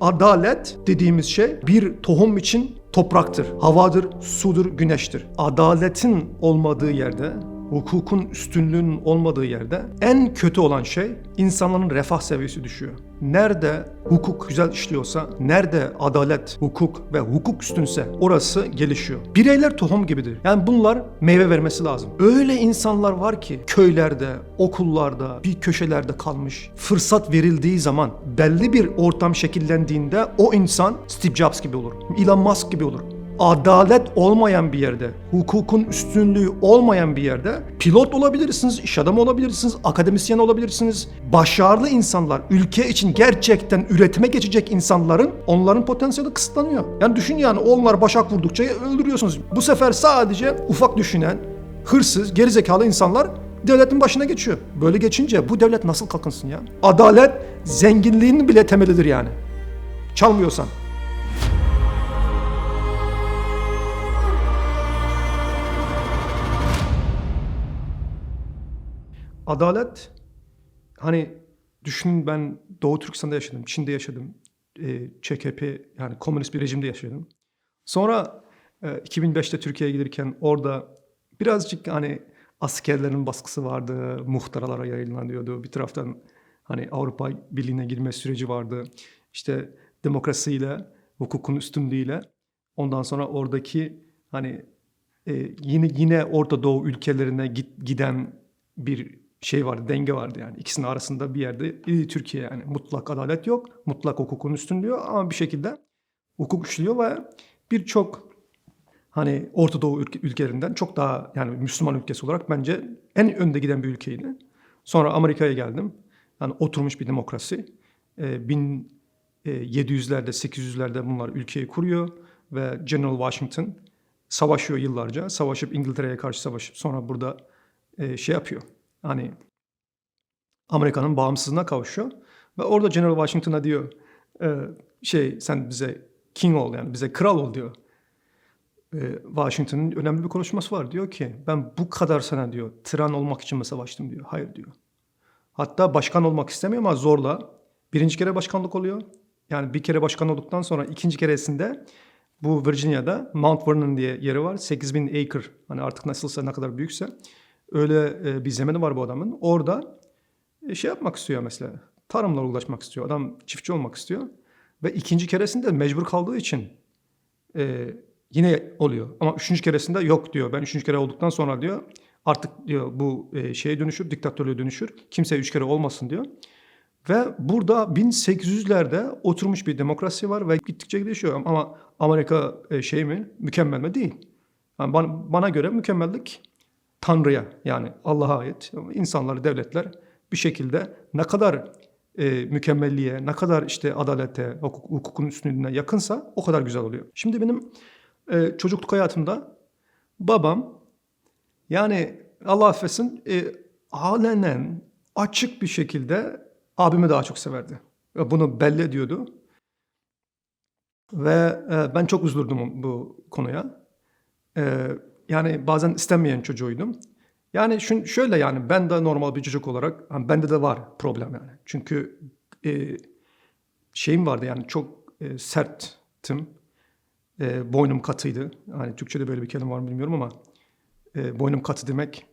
adalet dediğimiz şey bir tohum için topraktır, havadır, sudur, güneştir. Adaletin olmadığı yerde, hukukun üstünlüğünün olmadığı yerde en kötü olan şey insanların refah seviyesi düşüyor. Nerede hukuk güzel işliyorsa, nerede adalet, hukuk ve hukuk üstünse orası gelişiyor. Bireyler tohum gibidir. Yani bunlar meyve vermesi lazım. Öyle insanlar var ki köylerde, okullarda, bir köşelerde kalmış. Fırsat verildiği zaman belli bir ortam şekillendiğinde o insan Steve Jobs gibi olur. Elon Musk gibi olur adalet olmayan bir yerde, hukukun üstünlüğü olmayan bir yerde pilot olabilirsiniz, iş adamı olabilirsiniz, akademisyen olabilirsiniz. Başarılı insanlar, ülke için gerçekten üretime geçecek insanların onların potansiyeli kısıtlanıyor. Yani düşün yani onlar başak vurdukça öldürüyorsunuz. Bu sefer sadece ufak düşünen, hırsız, gerizekalı insanlar devletin başına geçiyor. Böyle geçince bu devlet nasıl kalkınsın ya? Adalet zenginliğin bile temelidir yani. Çalmıyorsan. Adalet hani düşünün ben Doğu Türkistan'da yaşadım, Çin'de yaşadım, e, ÇKP yani komünist bir rejimde yaşadım. Sonra e, 2005'te Türkiye'ye gelirken orada birazcık hani askerlerin baskısı vardı, muhtaralara yayınlanıyordu. Bir taraftan hani Avrupa Birliği'ne girme süreci vardı. İşte demokrasiyle, hukukun üstünlüğüyle. Ondan sonra oradaki hani e, yine yine Orta Doğu ülkelerine git, giden bir şey vardı, denge vardı yani. İkisinin arasında bir yerde e, Türkiye yani mutlak adalet yok, mutlak hukukun üstünlüğü ama bir şekilde hukuk işliyor ve birçok hani Orta Doğu ülke- ülkelerinden çok daha yani Müslüman ülkesi olarak bence en önde giden bir ülkeydi. Sonra Amerika'ya geldim. Yani oturmuş bir demokrasi. Ee, 1700'lerde, 800'lerde bunlar ülkeyi kuruyor ve General Washington savaşıyor yıllarca. Savaşıp İngiltere'ye karşı savaşıp sonra burada e, şey yapıyor. Hani Amerika'nın bağımsızlığına kavuşuyor. Ve orada General Washington'a diyor e, şey sen bize king ol yani bize kral ol diyor. E, Washington'ın önemli bir konuşması var. Diyor ki ben bu kadar sene diyor tiran olmak için mi savaştım diyor. Hayır diyor. Hatta başkan olmak istemiyor ama zorla birinci kere başkanlık oluyor. Yani bir kere başkan olduktan sonra ikinci keresinde bu Virginia'da Mount Vernon diye yeri var. 8000 acre hani artık nasılsa ne kadar büyükse öyle e, bir zemini var bu adamın. Orada e, şey yapmak istiyor mesela. Tarımla uğraşmak istiyor. Adam çiftçi olmak istiyor. Ve ikinci keresinde mecbur kaldığı için e, yine oluyor. Ama üçüncü keresinde yok diyor. Ben üçüncü kere olduktan sonra diyor artık diyor bu e, şeye dönüşür, diktatörlüğe dönüşür. Kimse üç kere olmasın diyor. Ve burada 1800'lerde oturmuş bir demokrasi var ve gittikçe gelişiyor. Ama Amerika e, şey mi, mükemmel mi? Değil. Yani bana, bana göre mükemmellik Tanrı'ya yani Allah'a ait. İnsanlar, devletler bir şekilde ne kadar e, mükemmelliğe, ne kadar işte adalete, hukuk, hukukun üstünlüğüne yakınsa o kadar güzel oluyor. Şimdi benim e, çocukluk hayatımda babam yani Allah affetsin e, alenen açık bir şekilde abimi daha çok severdi. Ve Bunu belli ediyordu. Ve e, ben çok üzüldüm bu konuya. E, yani bazen istenmeyen çocuğuydum. Yani şun, şöyle yani ben de normal bir çocuk olarak hani bende de var problem yani. Çünkü e, şeyim vardı yani çok e, serttim. E, boynum katıydı. Hani Türkçe'de böyle bir kelime var mı bilmiyorum ama e, boynum katı demek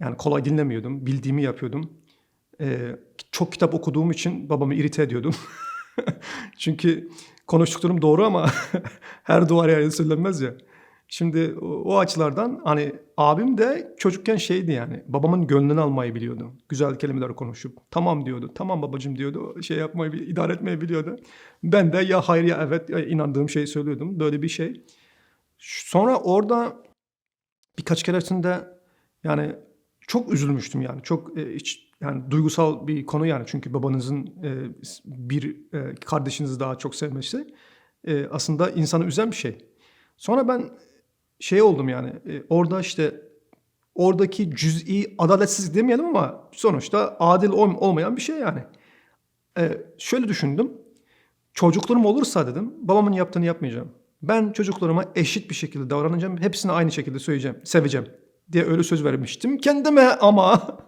yani kolay dinlemiyordum. Bildiğimi yapıyordum. E, çok kitap okuduğum için babamı irite ediyordum. Çünkü konuştuklarım doğru ama her duvar yerde söylenmez ya. Şimdi o, açılardan hani abim de çocukken şeydi yani babamın gönlünü almayı biliyordu. Güzel kelimeler konuşup tamam diyordu. Tamam babacığım diyordu. Şey yapmayı idare etmeyi biliyordu. Ben de ya hayır ya evet ya inandığım şeyi söylüyordum. Böyle bir şey. Sonra orada birkaç keresinde yani çok üzülmüştüm yani. Çok e, iç, yani duygusal bir konu yani. Çünkü babanızın e, bir e, kardeşinizi daha çok sevmesi e, aslında insanı üzen bir şey. Sonra ben şey oldum yani e, orada işte oradaki cüz'i adaletsizlik demeyelim ama sonuçta adil ol- olmayan bir şey yani. E, şöyle düşündüm. Çocuklarım olursa dedim babamın yaptığını yapmayacağım. Ben çocuklarıma eşit bir şekilde davranacağım. Hepsini aynı şekilde söyleyeceğim, seveceğim diye öyle söz vermiştim kendime ama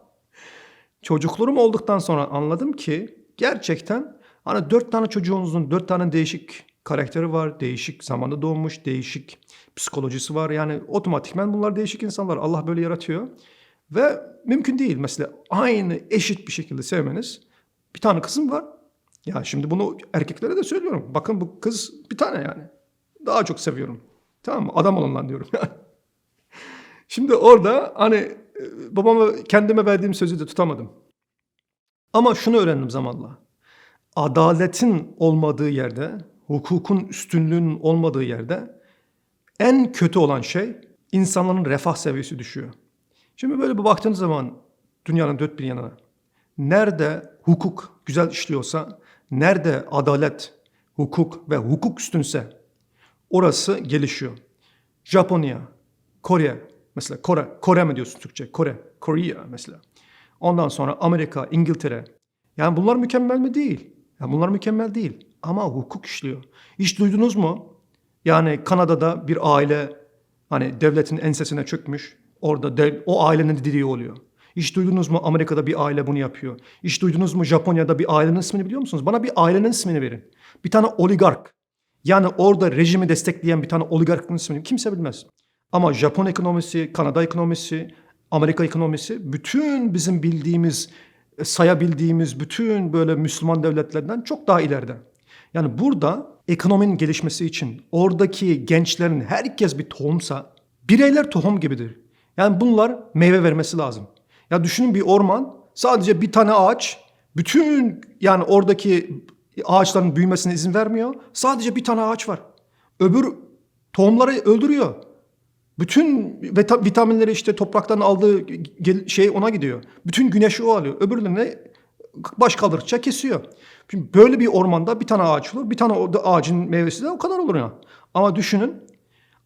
çocuklarım olduktan sonra anladım ki gerçekten Hani dört tane çocuğunuzun dört tane değişik karakteri var. Değişik zamanda doğmuş, değişik psikolojisi var. Yani otomatikman bunlar değişik insanlar. Allah böyle yaratıyor. Ve mümkün değil mesela aynı eşit bir şekilde sevmeniz. Bir tane kızım var. Ya şimdi bunu erkeklere de söylüyorum. Bakın bu kız bir tane yani. Daha çok seviyorum. Tamam mı? Adam olun lan diyorum. şimdi orada hani e, babama kendime verdiğim sözü de tutamadım. Ama şunu öğrendim zamanla. Adaletin olmadığı yerde, hukukun üstünlüğünün olmadığı yerde en kötü olan şey insanların refah seviyesi düşüyor. Şimdi böyle bir baktığınız zaman dünyanın dört bir yanına nerede hukuk güzel işliyorsa, nerede adalet, hukuk ve hukuk üstünse orası gelişiyor. Japonya, Kore, mesela Kore, Kore mi diyorsun Türkçe? Kore, Korea mesela. Ondan sonra Amerika, İngiltere. Yani bunlar mükemmel mi? Değil. Yani bunlar mükemmel değil. Ama hukuk işliyor. Hiç duydunuz mu? Yani Kanada'da bir aile hani devletin ensesine çökmüş. Orada dev, o ailenin dediği oluyor. Hiç duydunuz mu Amerika'da bir aile bunu yapıyor? Hiç duydunuz mu Japonya'da bir ailenin ismini biliyor musunuz? Bana bir ailenin ismini verin. Bir tane oligark. Yani orada rejimi destekleyen bir tane oligarkın ismini kimse bilmez. Ama Japon ekonomisi, Kanada ekonomisi, Amerika ekonomisi bütün bizim bildiğimiz, e, sayabildiğimiz bütün böyle Müslüman devletlerden çok daha ileride. Yani burada ekonominin gelişmesi için oradaki gençlerin herkes bir tohumsa bireyler tohum gibidir. Yani bunlar meyve vermesi lazım. Ya düşünün bir orman sadece bir tane ağaç bütün yani oradaki ağaçların büyümesine izin vermiyor. Sadece bir tane ağaç var. Öbür tohumları öldürüyor. Bütün vita- vitaminleri işte topraktan aldığı şey ona gidiyor. Bütün güneşi o alıyor. Öbürlerine baş kaldırdıkça kesiyor. Şimdi böyle bir ormanda bir tane ağaç olur. Bir tane ağacın meyvesi de o kadar olur ya. Ama düşünün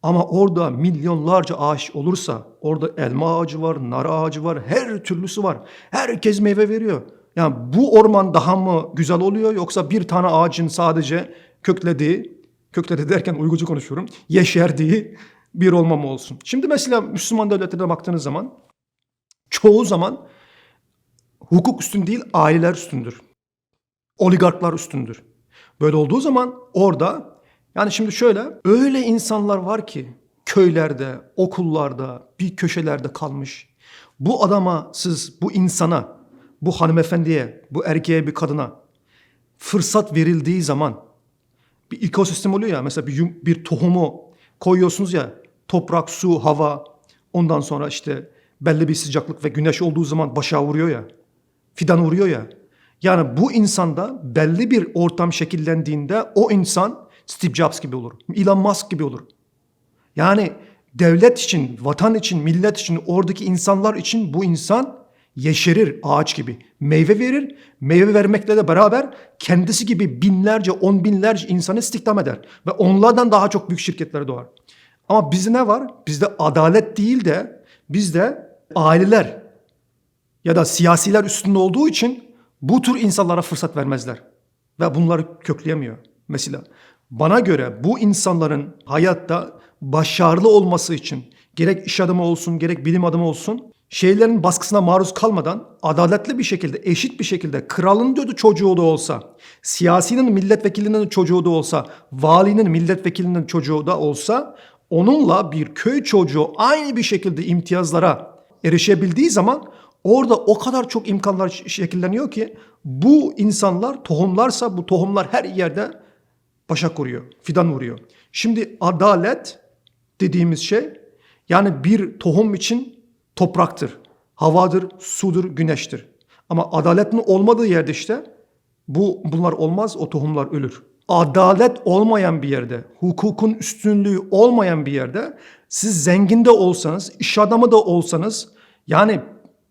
ama orada milyonlarca ağaç olursa orada elma ağacı var, nar ağacı var, her türlüsü var. Herkes meyve veriyor. Yani bu orman daha mı güzel oluyor yoksa bir tane ağacın sadece köklediği, kökledi derken uygucu konuşuyorum, yeşerdiği bir olma mı olsun? Şimdi mesela Müslüman devletlerine baktığınız zaman çoğu zaman hukuk üstün değil aileler üstündür. Oligarklar üstündür. Böyle olduğu zaman orada yani şimdi şöyle öyle insanlar var ki köylerde, okullarda, bir köşelerde kalmış. Bu adama siz, bu insana, bu hanımefendiye, bu erkeğe, bir kadına fırsat verildiği zaman bir ekosistem oluyor ya mesela bir, bir tohumu koyuyorsunuz ya toprak, su, hava ondan sonra işte belli bir sıcaklık ve güneş olduğu zaman başa vuruyor ya fidan vuruyor ya. Yani bu insanda belli bir ortam şekillendiğinde o insan Steve Jobs gibi olur. Elon Musk gibi olur. Yani devlet için, vatan için, millet için, oradaki insanlar için bu insan yeşerir ağaç gibi. Meyve verir. Meyve vermekle de beraber kendisi gibi binlerce, on binlerce insanı istihdam eder. Ve onlardan daha çok büyük şirketler doğar. Ama bizde ne var? Bizde adalet değil de bizde aileler ya da siyasiler üstünde olduğu için bu tür insanlara fırsat vermezler. Ve bunları kökleyemiyor. Mesela bana göre bu insanların hayatta başarılı olması için gerek iş adamı olsun gerek bilim adamı olsun şeylerin baskısına maruz kalmadan adaletli bir şekilde eşit bir şekilde kralın diyordu çocuğu da olsa siyasinin milletvekilinin çocuğu da olsa valinin milletvekilinin çocuğu da olsa onunla bir köy çocuğu aynı bir şekilde imtiyazlara erişebildiği zaman orada o kadar çok imkanlar şekilleniyor ki bu insanlar tohumlarsa bu tohumlar her yerde başak vuruyor, fidan vuruyor. Şimdi adalet dediğimiz şey yani bir tohum için topraktır, havadır, sudur, güneştir. Ama adaletin olmadığı yerde işte bu bunlar olmaz, o tohumlar ölür. Adalet olmayan bir yerde, hukukun üstünlüğü olmayan bir yerde siz zengin de olsanız, iş adamı da olsanız yani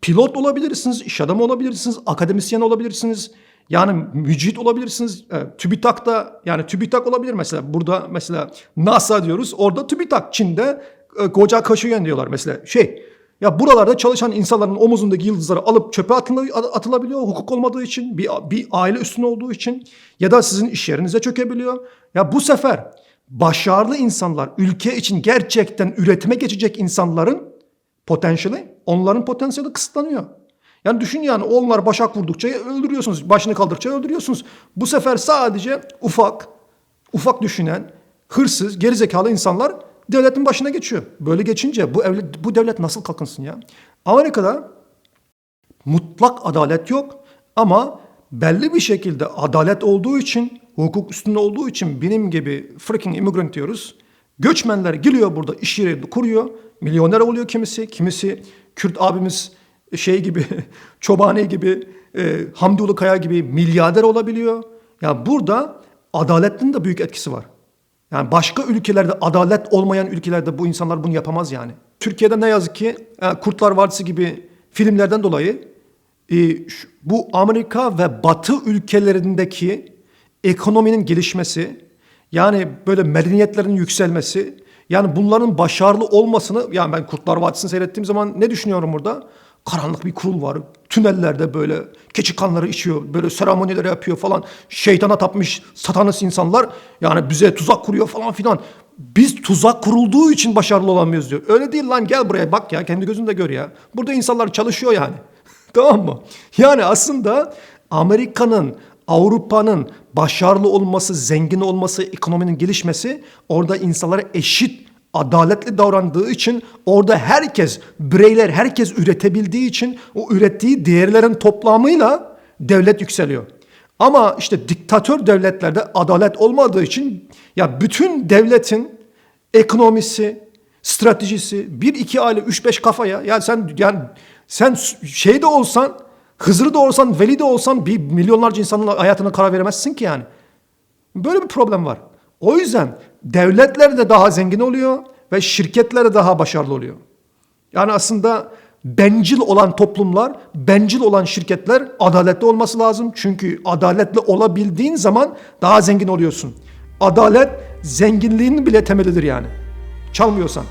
pilot olabilirsiniz, iş adamı olabilirsiniz, akademisyen olabilirsiniz. Yani mücit olabilirsiniz. E, TÜBİTAK'ta yani TÜBİTAK olabilir mesela. Burada mesela NASA diyoruz. Orada TÜBİTAK. Çin'de e, koca kaşıyen diyorlar mesela. Şey ya buralarda çalışan insanların omuzundaki yıldızları alıp çöpe atılabiliyor hukuk olmadığı için, bir, bir aile üstüne olduğu için ya da sizin iş yerinize çökebiliyor. Ya bu sefer başarılı insanlar, ülke için gerçekten üretime geçecek insanların potansiyeli, onların potansiyeli kısıtlanıyor. Yani düşün yani onlar başak vurdukça öldürüyorsunuz. Başını kaldırdıkça öldürüyorsunuz. Bu sefer sadece ufak, ufak düşünen, hırsız, gerizekalı insanlar devletin başına geçiyor. Böyle geçince bu, evlet, bu devlet nasıl kalkınsın ya? Amerika'da mutlak adalet yok ama belli bir şekilde adalet olduğu için, hukuk üstünde olduğu için benim gibi freaking immigrant diyoruz. Göçmenler geliyor burada iş yeri kuruyor. Milyoner oluyor kimisi. Kimisi Kürt abimiz şey gibi, Çobani gibi, e, Hamdi Ulu Kaya gibi milyarder olabiliyor. Ya burada adaletin de büyük etkisi var. Yani başka ülkelerde adalet olmayan ülkelerde bu insanlar bunu yapamaz yani. Türkiye'de ne yazık ki e, Kurtlar Vadisi gibi filmlerden dolayı e, bu Amerika ve Batı ülkelerindeki ekonominin gelişmesi, yani böyle medeniyetlerin yükselmesi, yani bunların başarılı olmasını, yani ben Kurtlar Vadisi'ni seyrettiğim zaman ne düşünüyorum burada? Karanlık bir kurul var. Tünellerde böyle keçi kanları içiyor. Böyle seremoniler yapıyor falan. Şeytana tapmış satanist insanlar. Yani bize tuzak kuruyor falan filan. Biz tuzak kurulduğu için başarılı olamıyoruz diyor. Öyle değil lan gel buraya bak ya kendi gözünde gör ya. Burada insanlar çalışıyor yani. tamam mı? Yani aslında Amerika'nın, Avrupa'nın başarılı olması, zengin olması, ekonominin gelişmesi orada insanlara eşit adaletli davrandığı için orada herkes, bireyler herkes üretebildiği için o ürettiği değerlerin toplamıyla devlet yükseliyor. Ama işte diktatör devletlerde adalet olmadığı için ya bütün devletin ekonomisi, stratejisi, bir iki aile, üç beş kafaya ya sen yani sen şey de olsan, Hızır da olsan, Veli de olsan bir milyonlarca insanın hayatına karar veremezsin ki yani. Böyle bir problem var. O yüzden devletler de daha zengin oluyor ve şirketler de daha başarılı oluyor. Yani aslında bencil olan toplumlar, bencil olan şirketler adaletli olması lazım. Çünkü adaletli olabildiğin zaman daha zengin oluyorsun. Adalet zenginliğin bile temelidir yani. Çalmıyorsan.